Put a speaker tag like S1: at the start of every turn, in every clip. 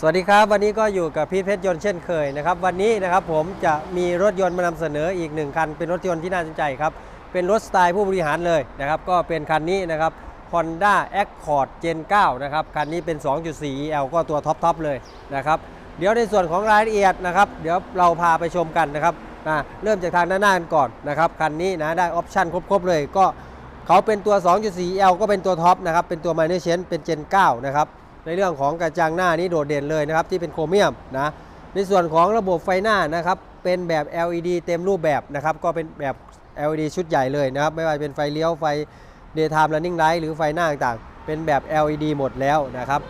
S1: สวัสดีครับ วันนี้ก็อยู่กับพีทเพชรยนต์เช่นเคยนะครับวันนี้นะครับผมจะมีรถยนต์มานำเสนออีกหนึ่งคัน เป็นรถยนต์ที่น่าสนใจครับ เป็นรถสไตล์ผู้บริหารเลยนะครับ ก็เป็นคันนี้นะครับ Honda Accord Gen 9 นะครับ คันนี้เป็น 2.4 EL ก็ตัวท็อปทอปเลยนะครับ เดี๋ยวในส่วนของรายละเอียดนะครับ เดี๋ยวเราพาไปชมกันนะครับอ่าเริ่มจากทางด้านหน้ากันก่อนนะครับคันนี้นะได้ออปชั่นครบๆเลยก็เขาเป็นตัว 2.4L ก็เป็นตัวท็อปนะครับเป็นตัว Minor c h a n เป็น Gen 9 นะครับ ในเรื่องของกระจังหน้านี้โดดเด่นเลยนะครับที่เป็นโครเมียมนะในส่วนของระบบไฟหน้านะครับเป็นแบบ LED เต็มรูปแบบนะครับก็เป็นแบบ LED ชุดใหญ่เลยนะครับไม่ว่าเป็นไฟเลี้ยวไฟ Daytime Running Light หรือไฟหน้าต่างๆ เป็นแบบ LED หมดแล้วนะครับ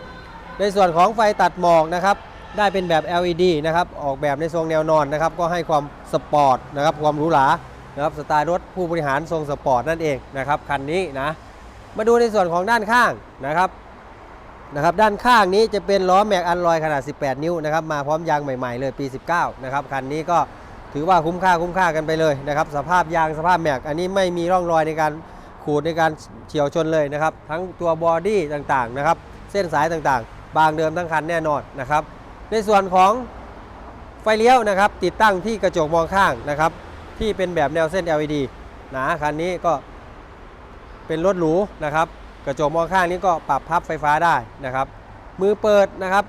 S1: ในส่วนของไฟตัดหมอกนะครับได้เป็นแบบ LED นะครับออกแบบในทรงแนวนอนนะครับก็ให้ความสปอร์ตนะครับความหรูหรานะครับสไตล์รถผู้บริหารทรงสปอร์ตนั่นเองนะครับคันนี้นะมาดูในส่วนของด้านข้างนะครับ นะครับด้านข้างนี้จะเป็นล้อแม็กอันลอยขนาด 18 นิ้วนะครับมาพร้อมยางใหม่ๆเลยปี 19 นะครับคันนี้ก็ถือว่าคุ้มค่าคุ้มค่ากันไปเลยนะครับสภาพยางสภาพแม็กอันนี้ไม่มีร่องรอยในการขูดในการเฉียวชนเลยนะครับ ทั้งตัวบอดี้ต่างๆนะครับเส้นสายต่างๆ บางเดิมทั้งคันแน่นอนนะครับ ในส่วนของไฟเลี้ยวนะครับ ติดตั้งที่กระจกมองข้างนะครับ ที่เป็นแบบแนวเส้น LED นะคันนี้ก็เป็นรถหรูนะครับ กระจกมองข้างนี้ก็ปรับพับไฟฟ้าได้นะครับ มือเปิดนะครับ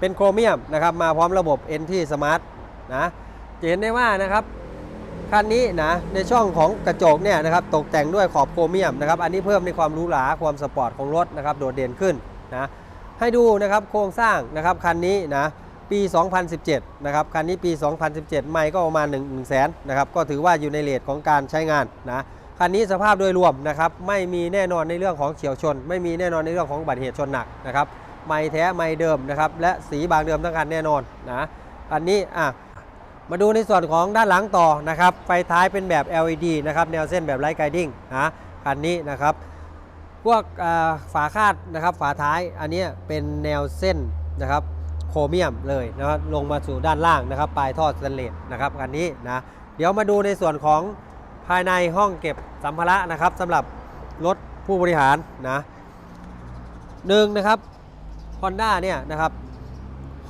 S1: เป็นโครเมียมนะครับมาพร้อมระบบ NT Smart นะจะเห็นได้ว่านะครับคันนี้นะในช่องของกระจกเนี่ยนะครับตกแต่งด้วยขอบโครเมียมนะครับอันนี้เพิ่มในความหรูหราความสปอร์ตของรถนะครับโดดเด่นขึ้นนะให้ดูนะครับโครงสร้างนะครับคันนี้นะปี 2017 นะครับคันนี้ปี 2017 ไม่ก็ประมาณ1 1 0 0 0 0แสนนะครับก็ถือว่าอยู่ในเลทของการใช้งานนะ คันนี้สภาพโดยรวมนะครับไม่มีแน่นอนในเรื่องของเฉียวชน ไม่มีแน่นอนในเรื่องของอุบัติเหตุชนหนักนะครับไม่แท้ไม่เดิมนะครับและสีบางเดิมทั้งคันแน่นอนนะอันนี้อะมาดูในส่วนของด้านหลังต่อนะครับไฟท้ายเป็นแบบ LED นะครับแนวเส้นแบบไลท์ไกดิ้งนะคันนี้นะครับพวกฝาคาดนะครับฝาท้ายอันนี้เป็นแนวเส้นนะครับโครเมียมเลยนะครับลงมาสู่ด้านล่างนะครับปลายท่อสแตนเลสนะครับคันนี้นะเดี๋ยวมาดูในส่วนของ ภายในห้องเก็บสัมภาระนะครับสำหรับรถผู้บริหารนะหนึ่งนะครับ Honda เนี่ยนะครับ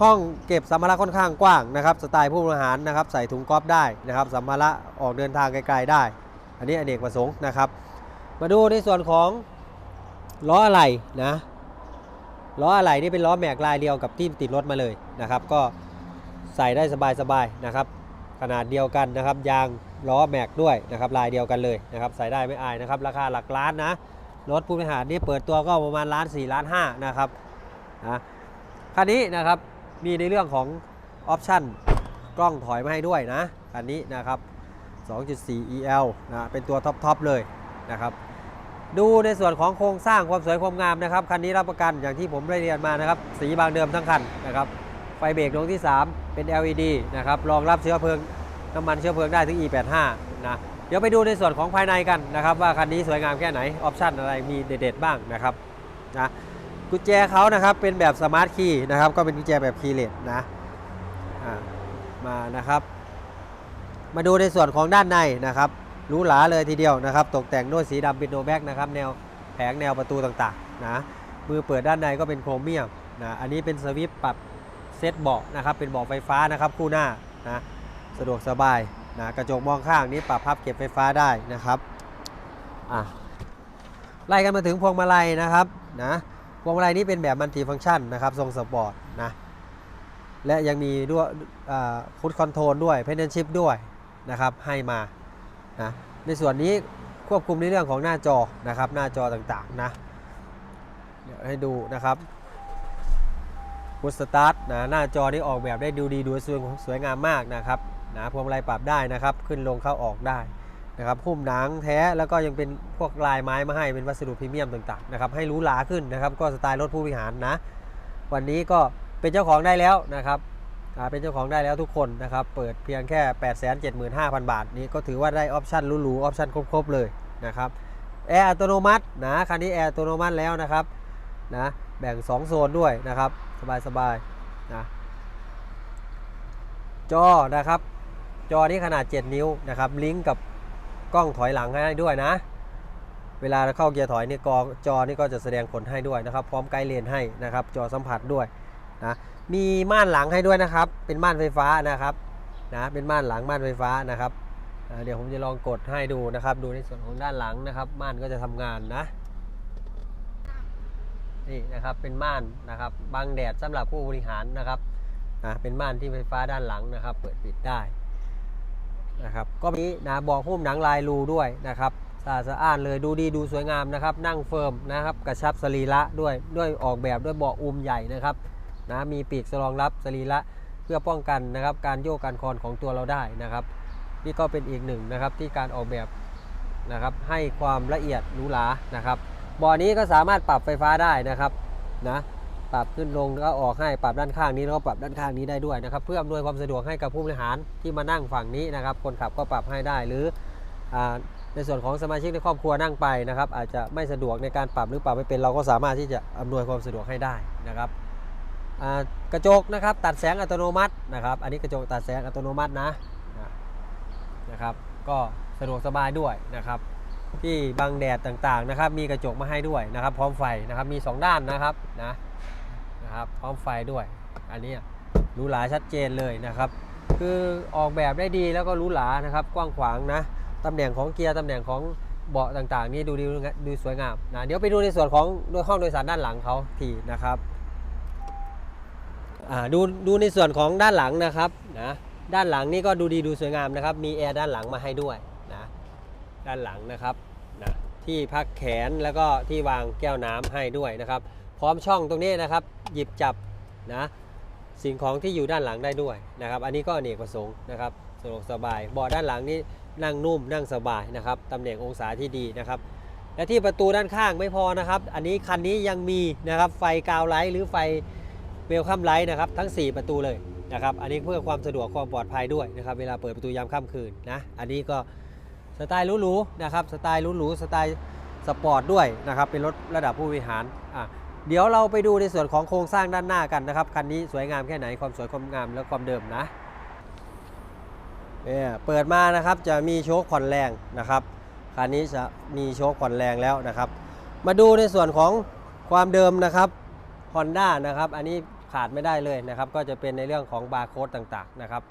S1: ห้องเก็บสัมภาระค่อนข้างกว้างนะครับสไตล์ผู้บริหารนะครับใส่ถุงก๊อฟได้นะครับสัมภาระออกเดินทางไกลๆได้ อันนี้อเนกประสงค์นะครับ มาดูในส่วนของล้ออะไหล่นะล้ออะไหล่นี่เป็นล้อแม็กลายเดียวกับที่ติดรถมาเลยนะครับ ก็ใส่ได้สบายๆนะครับ ขนาดเดียวกันนะครับยาง ล้อแม็กด้วยนะครับลายเดียวกันเลยนะครับใส่ได้ไม่อายนะครับราคาหลักล้านนะรถผู้บริหารนี่เปิดตัวก็ประมาณล้าน4ล้าน5นะครับนะคันนี้นะครับมีในเรื่องของออปชันกล้องถอยมาให้ด้วยนะคันนี้นะครับ 2.4 EL นะเป็นตัวท็อปๆเลยนะครับดูในส่วนของโครงสร้างความสวยความงามนะครับคันนี้รับประกันอย่างที่ผมได้เรียนมานะครับ สีบางเดิมทั้งคันนะครับไฟเบรกดวงที่ 3 เป็น LED นะครับรองรับเชื้อเพลิง น้ำมันเชื้อเพลิงได้ถึง E85 นะเดี๋ยวไปดูในส่วนของภายในกันนะครับ ว่าคันนี้สวยงามแค่ไหนออปชันอะไรมีเด็ดๆบ้างนะครับนะกุญแจเขานะครับเป็นแบบสมาร์ทคีย์นะครับ ก็เป็นกุญแจแบบคีย์เลสนะมานะครับ มาดูในส่วนของด้านในนะครับหรูหราเลยทีเดียวนะครับ ตกแต่งด้วยสีดำเป็นโนแบ็กนะครับ แนวแผงแนวประตูต่างๆนะมือเปิดด้านในก็เป็นโครเมียมนะอันนี้เป็นสวิตช์ปรับเซตเบาะนะครับ เป็นเบาะไฟฟ้านะครับคู่หน้านะ สะดวกสบายนะกระจกมองข้างนี้ปรับพับเก็บไฟฟ้าได้นะครับอะไล่กันมาถึงพวงมาลัยนะครับนะพวงมาลัยนี้เป็นแบบมัลติฟังก์ชันนะครับทรงสปอร์ตนะและยังมีด้วยคุดคอนโทรลด้วยเพนเดนชิพด้วยนะครับให้มานะในส่วนนี้ควบคุมในเรื่องของหน้าจอนะครับหน้าจอต่างๆนะเดี๋ยวให้ดูนะครับพุทสตาร์ทนะหน้าจอนี้ออกแบบได้ดูดีดูสวยสวยงามมากนะครับ นะพวงมาลัยปรับได้นะครับ ขึ้นลงเข้าออกได้นะครับหุ้มหนังแท้แล้วก็ยังเป็นพวกลายไม้มาให้เป็นวัสดุพรีเมียมต่างๆนะครับให้รู้หลาขึ้นนะครับก็สไตล์รถผู้บริหารนะ วันนี้ก็เป็นเจ้าของได้แล้วนะครับเป็นเจ้าของได้แล้วทุกคนนะครับ เปิดเพียงแค่ 8 7 5 0 0 0 บาท นี้ก็ถือว่าได้ออปชั่นหรูๆออปชั่นครบๆเลยนะครับแอร์อัตโนมัตินะคันนี้แอร์อัตโนมัติแล้วนะครับนะแบ่ง 2 โซนด้วยนะครับ สบายๆนะจอนะครับ จอนี้ขนาด 7 นิ้วนะครับลิงก์กับกล้องถอยหลังให้ด้วยนะ เวลาเราเข้าเกียร์ถอยนี่กองจอนี่ก็จะแสดงผลให้ด้วยนะครับ พร้อมไกด์เลนให้นะครับ จอสัมผัสด้วยนะมีม่านหลังให้ด้วยนะครับ เป็นม่านไฟฟ้านะครับนะเป็นม่านหลังม่านไฟฟ้านะครับเดี๋ยวผมจะลองกดให้ดูนะครับ ดูในส่วนของด้านหลังนะครับ ม่านก็จะทำงานนะนี่นะครับเป็นม่านนะครับบังแดดสำหรับผู้บริหารนะครับนะเป็นม่านที่ไฟฟ้าด้านหลังนะครับ เปิดปิดได้ นะครับก็มีนะบอกหุ้มหนังลายรูด้วยนะครับสะอาดสะอ้านเลยดูดีดูสวยงามนะครับ นั่งเฟิร์มนะครับกระชับสรีระด้วยด้วยออกแบบด้วยเบาะอุ้มใหญ่นะครับนะมีปีกสรองรับสรีระเพื่อป้องกันนะครับการโยกการคลอนของตัวเราได้นะครับ นี่ก็เป็นอีกหนึ่งนะครับที่การออกแบบนะครับให้ความละเอียดหรูหรานะครับเบาะนี้ก็สามารถปรับไฟฟ้าได้นะครับนะ ปรับขึ้นลงแล้วก็ออกให้ปรับด้านข้างนี้แล้วก็ปรับด้านข้างนี้ได้ด้วยนะครับ เพื่ออำนวยความสะดวกให้กับผู้บริหารที่มานั่งฝั่งนี้นะครับ คนขับก็ปรับให้ได้หรืออในส่วนของสมาชิกในครอบครัวนั่งไปนะครับ อาจจะไม่สะดวกในการปรับหรือปรับไม่เป็นเราก็สามารถที่จะอำนวยความสะดวกให้ได้นะครับกระจกนะครับตัดแสงอัตโนมัตินะครับ อันนี้กระจกตัดแสงอัตโนมัตินะนะนะครับ ก็สะดวกสบายด้วยนะครับ ที่บังแดดต่างๆนะครับ มีกระจกมาให้ด้วยนะครับ พร้อมไฟนะครับมี 2 ด้านนะครับนะ นะครับ พร้อมไฟด้วย อันนี้หรูหราชัดเจนเลยนะครับ คือออกแบบได้ดีแล้วก็หรูหรานะครับ กว้างขวางนะตำแหน่งของเกียร์ตำแหน่งของเบาะต่างๆ นี่ดูดีดูสวยงามนะเดี๋ยวไปดูในส่วนของโดยห้องโดยสารด้านหลังเขาทีนะครับดูดูในส่วนของด้านหลังนะครับนะด้านหลังนี่ก็ดูดีดูสวยงามนะครับ มีแอร์ด้านหลังมาให้ด้วยนะด้านหลังนะครับนะที่พักแขนแล้วก็ที่วางแก้วน้ำให้ด้วยนะครับ พร้อมช่องตรงนี้นะครับ หยิบจับนะสิ่งของที่อยู่ด้านหลังได้ด้วยนะครับ อันนี้ก็เนกประสงค์นะครับสะดวกสบายเบาะด้านหลังนี่นั่งนุ่มนั่งสบายนะครับตำแหน่งองศาที่ดีนะครับ และที่ประตูด้านข้างไม่พอนะครับ อันนี้คันนี้ยังมีนะครับไฟกาวไลท์หรือไฟเวลคัมไลท์นะครับทั้ง 4 ประตูเลยนะครับ อันนี้เพื่อความสะดวกความปลอดภัยด้วยนะครับ เวลาเปิดประตูยามค่ำคืนนะ อันนี้ก็สไตล์หรูๆนะครับ สไตล์หรูๆสไตล์สปอร์ตด้วยนะครับ เป็นรถระดับผู้บริหารอะ เดี๋ยวเราไปดูในส่วนของโครงสร้างด้านหน้ากันนะครับ คันนี้สวยงามแค่ไหนความสวยความงามและความเดิมนะเนี่ยเปิดมานะครับจะมีโชคผ่อนแรงนะครับคันนี้จะมีโชคผ่อนแรงแล้วนะครับ มาดูในส่วนของความเดิมนะครับ Honda นะครับ อันนี้ขาดไม่ได้เลยนะครับ ก็จะเป็นในเรื่องของบาร์โค้ดต่างๆนะครับ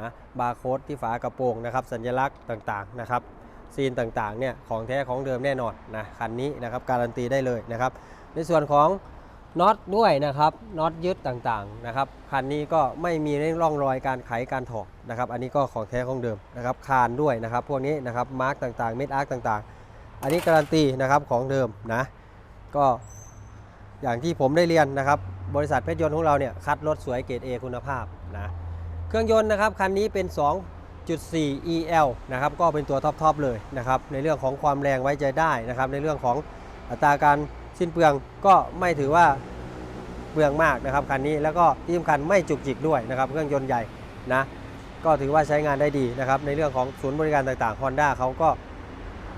S1: นะบาร์โค้ดที่ฝากระโปรงนะครับ สัญลักษณ์ต่างๆนะครับ ซีนต่างๆเนี่ยของแท้ของเดิมแน่นอนนะคันนี้นะครับการันตีได้เลยนะครับในส่วนของน็อตด้วยนะครับน็อตยึดต่างๆนะครับคันนี้ก็ไม่มีร่องรอยการไขการถอดนะครับ อันนี้ก็ของแท้ของเดิมนะครับคานด้วยนะครับ พวกนี้นะครับมาร์กต่างๆ เม็ดอาร์กต่างๆ อันนี้การันตีนะครับของเดิมนะก็อย่างที่ผมได้เรียนนะครับ บริษัทเพชรยนต์ของเราเนี่ยคัดรถสวยเกรด A คุณภาพนะเครื่องยนต์นะครับคันนี้เป็น 2.4 EL นะครับก็เป็นตัวท็อปๆเลยนะครับในเรื่องของความแรงไว้ใจได้นะครับในเรื่องของอัตราการสิ้นเปลืองก็ไม่ถือว่าเปลืองมากนะครับคันนี้แล้วก็ที่สำคัญไม่จุกจิกด้วยนะครับเครื่องยนต์ใหญ่นะก็ถือว่าใช้งานได้ดีนะครับในเรื่องของศูนย์บริการต่างๆ Honda เขาก็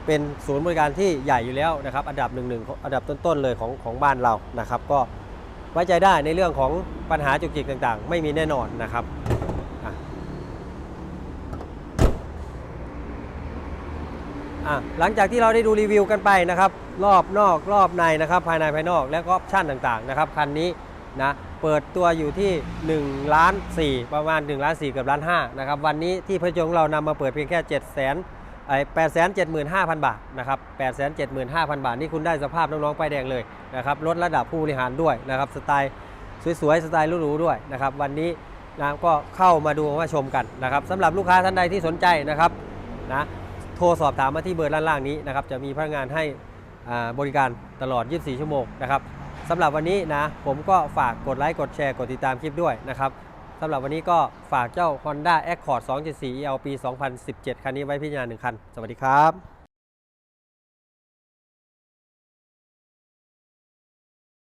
S1: เป็นศูนย์บริการที่ใหญ่อยู่แล้วนะครับอันดับหนึ่งหนึ่งอันดับต้นๆเลยของของบ้านเรานะครับ ก็ไว้ใจได้ในเรื่องของปัญหาจุกจิกต่างๆ ไม่มีแน่นอนนะครับอะอะ หลังจากที่เราได้ดูรีวิวกันไปนะครับ รอบนอกรอบในนะครับ ภายในภายนอกและก็ออปชั่นต่างๆนะครับคันนี้นะเปิดตัวอยู่ที่1ล้าน4ประมาณ1ล้าน4เกือบล้าน5นะครับวันนี้ที่พชรยงเรานำมาเปิดเพียงแค่7 0 0 0 0 0ไอ้แปดแสนเจ็ดหมื่นห้าพันบาทนะครับแปดแสนเจ็ดหมื่นห้าพันบาท นี่คุณได้สภาพน้องๆป้ายแดงเลยนะครับรถระดับผู้บริหารด้วยนะครับสไตล์สวยๆ สไตล์หรูๆด้วยนะครับวันนี้นะก็เข้ามาดูมาชมกันนะครับสำหรับลูกค้าท่านใดที่สนใจนะครับนะ โทรสอบถามมาที่เบอร์ด้านล่างนี้นะครับจะมีพนักงานให้บริการตลอด 24 ชั่วโมงนะครับสำหรับวันนี้นะผมก็ฝากกดไลค์กดแชร์กดติดตามคลิปด้วยนะครับสำหรับวันนี้ก็ฝากเจ้า Honda Accord 2.4 EL ปี 2017 คันนี้ไว้พิจารณาหนึ่งคัน สวัสดีครับ